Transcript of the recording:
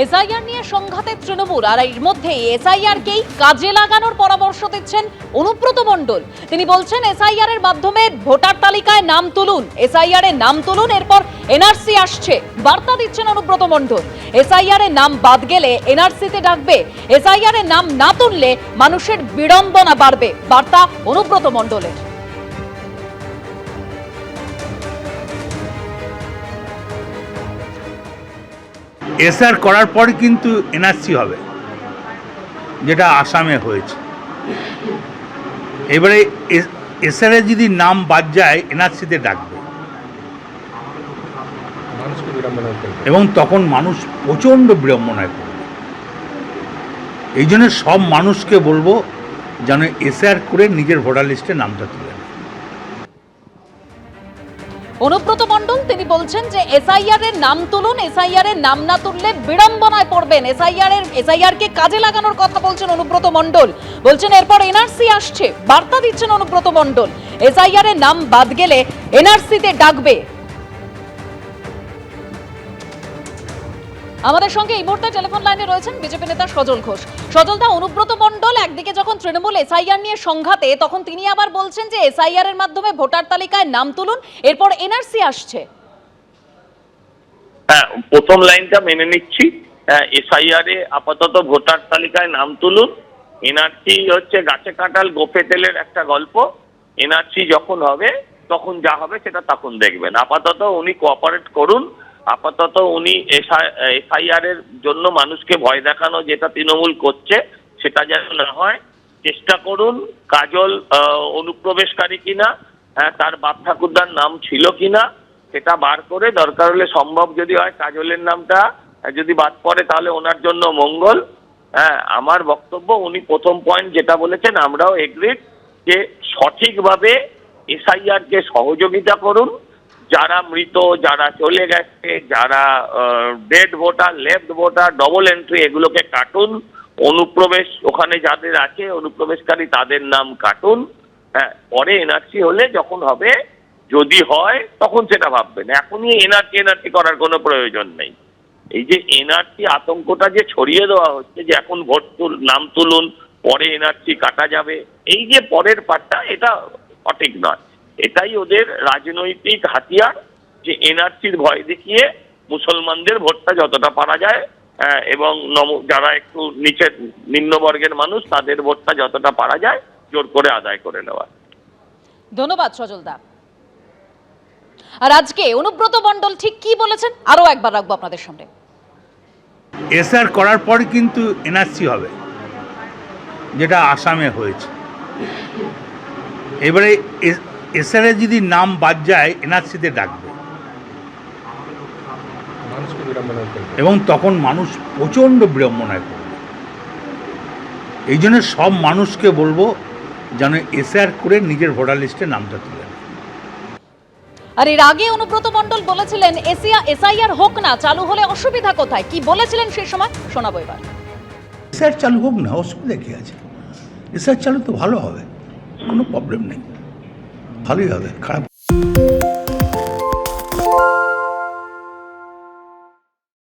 SIR নিয়ে সংঘাতের তৃণমূল, আর এর মধ্যে এসআইআরকেই কাজে লাগানোর পরামর্শ দিচ্ছেন অনুব্রত মণ্ডল। তিনি বলছেন, এসআইআর এর মাধ্যমে ভোটার তালিকায় নাম তুলুন, এসআইআর এর নাম তুলুন, এরপর এনআরসি আসছে। বার্তা দিচ্ছেন অনুব্রত মণ্ডল। এসআইআর এর নাম বাদ গেলে এনআরসিতে ডাকবে, এসআইআর এর নাম না তুললে মানুষের বিড়ম্বনা বাড়বে। বার্তা অনুব্রত মণ্ডলের। এসআর করার পর কিন্তু এনআরসি হবে যেটা আসামে হয়েছে। এবারে এসআর যদি নাম বাদ যায় এনআরসিতে ডাকবে। এবং তখন মানুষ প্রচণ্ড বিড়ম্বনায় পড়বে। এই জন্য সব মানুষকে বলব যেন এসআর করে নিজের ভোটার লিস্টে নামটা তুলে। অনুব্রত মণ্ডল, তিনি বলছেন যে এসআইআর এর নাম তুলুন এসআইআর এর নাম না তুললে বিড়ম্বনায় পড়বেন। এসআইআর এর এসআইআর কে কাজে লাগানোর কথা বলছেন অনুব্রত মণ্ডল। বলছেন, এরপর এনআরসি আসছে। বার্তা দিচ্ছেন অনুব্রত মণ্ডল। এসআইআর এর নাম বাদ গেলে এনআরসিতে ডাকবে। আমাদের সঙ্গে এই মুহূর্তে টেলিফোন লাইনে রয়েছেন বিজেপি নেতা সজল ঘোষ। সজলদা, অনুব্রত মণ্ডল, একদিকে যখন তৃণমূল এসআইআর নিয়ে সংঘাতে, তখন তিনি আবার বলছেন যে এসআইআর এর মাধ্যমে ভোটার তালিকায় নাম তুলুন, এরপর এনআরসি আসছে। হ্যাঁ প্রথম লাইনটা মেনে নিচ্ছি। এসআইআর এ আপাতত ভোটার তালিকায় নাম তুলুন। এনআরসি হচ্ছে গাছে কাঁঠাল গোপে তেলের একটা গল্প। এনআরসি যখন হবে, তখন যা হবে সেটা তখন দেখবেন। আপাতত উনি কোঅপারেট করুন। আপাতত উনি এসআইআর এর জন্য মানুষকে ভয় দেখানো যেটা তৃণমূল করছে সেটা যেন না হয়। চেষ্টা করুন কাজল অনুপ্রবেশকারী কিনা হ্যাঁ, তার বাপ ঠাকুরদার নাম ছিল কিনা সেটা বার করে দরকার হলে সম্ভব যদি হয় কাজলের নামটা যদি বাদ পড়ে তাহলে ওনার জন্য মঙ্গল। হ্যাঁ আমার বক্তব্য উনি প্রথম পয়েন্ট যেটা বলেছেন আমরাও এগ্রিড যে সঠিকভাবে এসআইআর কে সহযোগিতা করুন যারা মৃত, যারা চলে গেছে, যারা dead voter left voter double entry এগুলোকে কাটুন। অনুপ্রবেশ ওখানে যাদের আছে, অনুপ্রবেশকারী তাদের নাম কাটুন। হ্যাঁ পরে এনআরসি হলে যখন হবে, যদি হয়, তখন সেটা ভাববেন। এখনই এনআরসি এনআরসি করার কোনো প্রয়োজন নেই। এই যে এনআরসি আতঙ্কটা যে ছড়িয়ে দেওয়া হচ্ছে, যে এখন ভোট তুল, নাম তুলুন, পরে এনআরসি কাটা যাবে, এই যে পরের পার্টটা এটা সঠিক নয়। এটাই ওদের রাজনৈতিক হাতিয়ার যে এনআরসির ভয় দেখিয়ে মুসলমানদের ভোটটা যতটা পারা যায় আহ, এবং নম- যারা একটু নিচের নিম্নবর্গের মানুষ তাদের ভোটটা যতটা পারা যায় জোর করে আদায় করে নেওয়া। ধন্যবাদ সজলদা। আর আজকে অনুব্রত মণ্ডল ঠিক কি বলেছেন? আরও একবার রাখব আপনাদের সামনে। এসআর করার পর কিন্তু এনআরসি হবে যেটা আসামে হয়েছে। এবারে এসআর এর যদি নাম বাদ যায় এনআরসিতে ডাকবে। এবং তখন মানুষ প্রচণ্ড বিড়ম্বনায় পড়বে। এই জন্য সব মানুষকে বলব যেন এসআর করে নিজের ভোটার লিস্টে নামটা তুলে আর এর আগে অনুব্রত মণ্ডল বলেছিলেন এসিয়া এসআইআর হোক না চালু হলে অসুবিধা কোথায়? কি বলেছিলেন সেই সময়? শোনাবো এবার। এসআর চালু হোক না অসুবিধা কী আছে? এসআর চালু তো ভালো হবে কোনো প্রবলেম নেই। ভালোই হবে খারাপ